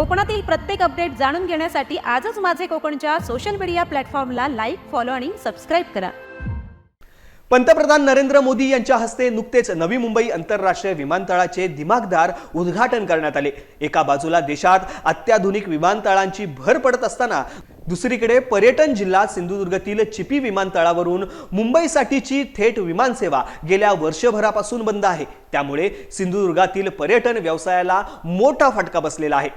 कोकणातील प्रत्येक अपडेट जाणून घेण्यासाठी आजच माझे कोकणच्या सोशल मीडिया प्लॅटफॉर्मला लाईक फॉलो आणि सबस्क्राईब करा. पंतप्रधान नरेंद्र मोदी यांच्या हस्ते नुकतेच नवी मुंबई आंतरराष्ट्रीय विमानतळाचे दिमागदार उद्घाटन करण्यात आले. एका बाजूला देशात अत्याधुनिक विमानतळांची भर पडत असताना दुसरीकडे पर्यटन जिल्हा सिंधुदुर्गातील चिपी विमानतळावरून मुंबईसाठीची थेट विमानसेवा गेल्या वर्षभरापासून बंद आहे. त्यामुळे सिंधुदुर्गातील पर्यटन व्यवसायाला मोठा फटका बसलेला आहे.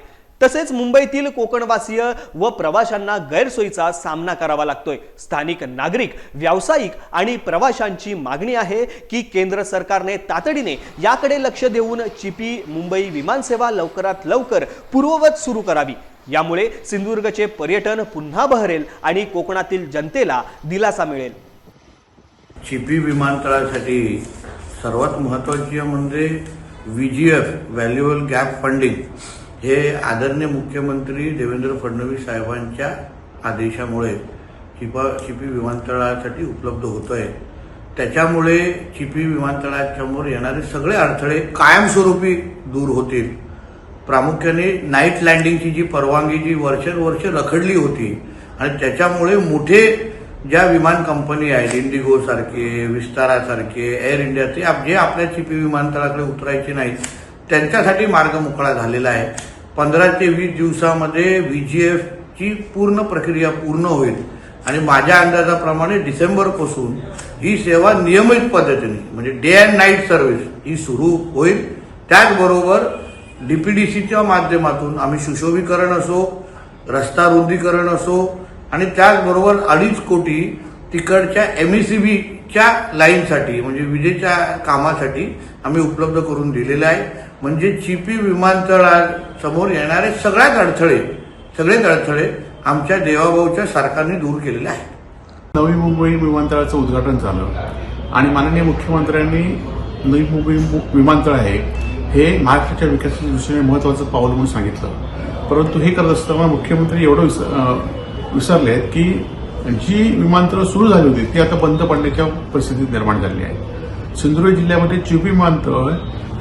तसेच मुंबईतील कोकणवासीय व प्रवाशांना गैरसोयीचा सामना करावा लागतोय. स्थानिक नागरिक व्यावसायिक आणि प्रवाशांची मागणी आहे की केंद्र सरकारने तातडीने याकडे लक्ष देऊन चिपी मुंबई विमानसेवा लवकरात लवकर पूर्ववत सुरू करावी. यामुळे सिंधुदुर्गचे पर्यटन पुन्हा बहरेल आणि कोकणातील जनतेला दिलासा मिळेल. चिपी विमानतळासाठी सर्वात महत्त्वाची म्हणजे V G F valuable gap funding. हे आदरणीय मुख्यमंत्री देवेंद्र फडणवीस साहेबांच्या आदेशामुळे चिपा चिपी विमानतळासाठी उपलब्ध होत आहे त्याच्यामुळे चिपी विमानतळासमोर येणारे सगळे अडथळे कायमस्वरूपी दूर होतील. प्रामुख्याने नाईट लँडिंगची जी परवानगी जी वर्षानुवर्ष रखडली होती आणि त्याच्यामुळे मोठे ज्या विमान कंपनी आहेत इंडिगो सारखे विस्तारासारखे एअर इंडियाचे आप- जे आपल्या चिपी विमानतळाकडे उतरायचे नाहीत त्यांच्यासाठी मार्ग मोकळा झालेला आहे. पंधरा ते वीस दिवसामध्ये व्ही जी एफची पूर्ण प्रक्रिया पूर्ण होईल. आणि माझ्या अंदाजाप्रमाणे डिसेंबरपासून ही सेवा नियमित पद्धतीने म्हणजे डे अँड नाईट सर्व्हिस ही सुरू होईल. त्याचबरोबर डी पी डी सीच्या माध्यमातून आम्ही सुशोभीकरण असो रस्ता रुंदीकरण असो आणि त्याचबरोबर अडीच कोटी तिकडच्या एम ई सी बी च्या लाईनसाठी म्हणजे विजेच्या कामासाठी आम्ही उपलब्ध करून दिलेलं आहे. म्हणजे चिपी विमानतळासमोर येणारे सगळ्याच अडथळे सगळेच अडथळे आमच्या देवाभाऊच्या सरकारने दूर केलेले आहेत. नवी मुंबई विमानतळाचं उद्घाटन झालं. आणि माननीय मुख्यमंत्र्यांनी नवी मुंबई मु- विमानतळ आहे हे महाराष्ट्राच्या विकासाच्या दृष्टीने महत्वाचं पाऊल म्हणून सांगितलं. परंतु हे करत असताना मुख्यमंत्री एवढं विस- विसरले आहेत की जी विमानतळं सुरू झाली होती ती आता बंद पडण्याच्या परिस्थितीत निर्माण झाली आहे. सिंधुदुर्ग जिल्ह्यामध्ये चिपी विमानतळ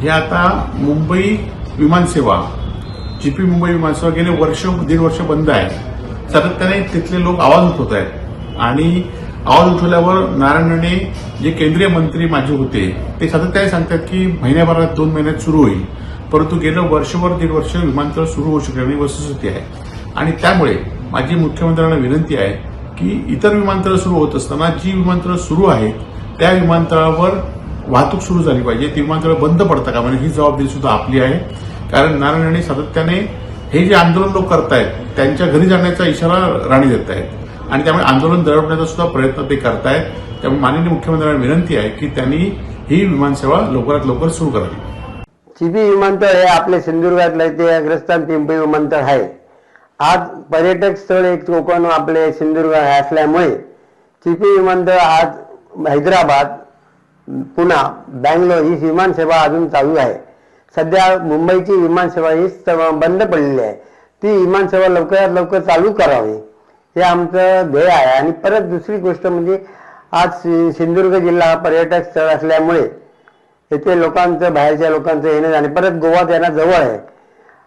हे आता मुंबई विमानसेवा चिपी मुंबई विमानसेवा गेले वर्ष दीड वर्ष बंद आहे. सातत्याने तिथले लोक आवाज उठवत आहेत. आणि आवाज उठवल्यावर नारायणने जे केंद्रीय मंत्री माझे होते ते सातत्याने सांगतात की महिन्याभरात दोन महिन्यात सुरू होईल. परंतु गेलं वर्षभर दीड वर्ष विमानतळ सुरू होऊ शकले नाही वस्तुस्थिती आहे. आणि त्यामुळे माझी मुख्यमंत्र्यांना विनंती आहे की इतर विमानतळ सुरू होत असताना जी विमानतळ सुरू आहेत त्या विमानतळावर वाहतूक सुरू झाली पाहिजे. ती विमानतळ बंद पडता का म्हणजे ही जबाबदारी सुद्धा आपली आहे. कारण नारायण राणे सातत्याने हे जे आंदोलन लोक करतायत त्यांच्या घरी जाण्याचा इशारा राणे देत आहेत. आणि त्यामुळे आंदोलन दडवण्याचा सुद्धा प्रयत्न ते करतायत. त्यामुळे माननीय मुख्यमंत्र्यांना विनंती आहे की त्यांनी ही विमानसेवा लवकरात लवकर सुरू करावी. चिपी विमानतळ हे आपल्या सिंधुदुर्गातलं ते अग्रस्थान पिंपरी विमानतळ आहे. आज पर्यटक स्थळ एक कोकण आपले सिंधुदुर्ग हे असल्यामुळे चिपी विमानतळ आज हैदराबाद पुणा बँगलोर ही विमानसेवा अजून चालू आहे. सध्या मुंबईची विमानसेवा ही बंद पडलेली आहे. ती विमानसेवा लवकरात लवकर चालू करावी हे आमचं ध्येय आहे. आणि परत दुसरी गोष्ट म्हणजे आज सि- सिंधुदुर्ग जिल्हा हा पर्यटक स्थळ असल्यामुळे येथे लोकांचं बाहेरच्या लोकांचं येणं आणि परत गोवा त्यांना जवळ आहे.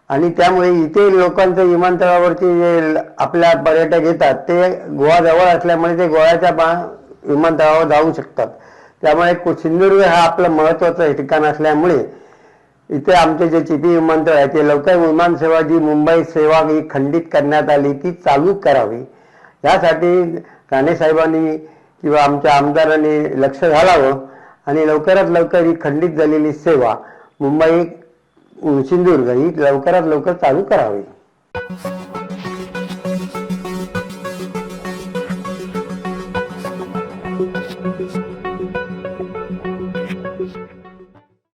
आणि त्यामुळे इथे लोकांचं विमानतळावरती जे आपल्या पर्यटक येतात ते गोवा जवळ असल्यामुळे ते गोव्याच्या बा- विमानतळावर जाऊ शकतात. त्यामुळे सिंधुदुर्ग हा आपलं महत्वाचं ठिकाण असल्यामुळे इथे आमचे जे चिपी विमानतळ आहे ते लवकर विमानसेवा जी मुंबई सेवा ही खंडित करण्यात आली ती चालू करावी. यासाठी राणेसाहेबांनी किंवा आमच्या आमदारांनी लक्ष घालावं आणि लवकरात लवकर ही खंडित झालेली सेवा मुंबई सिंधुदुर्ग ही लवकरात लवकर चालू करावी.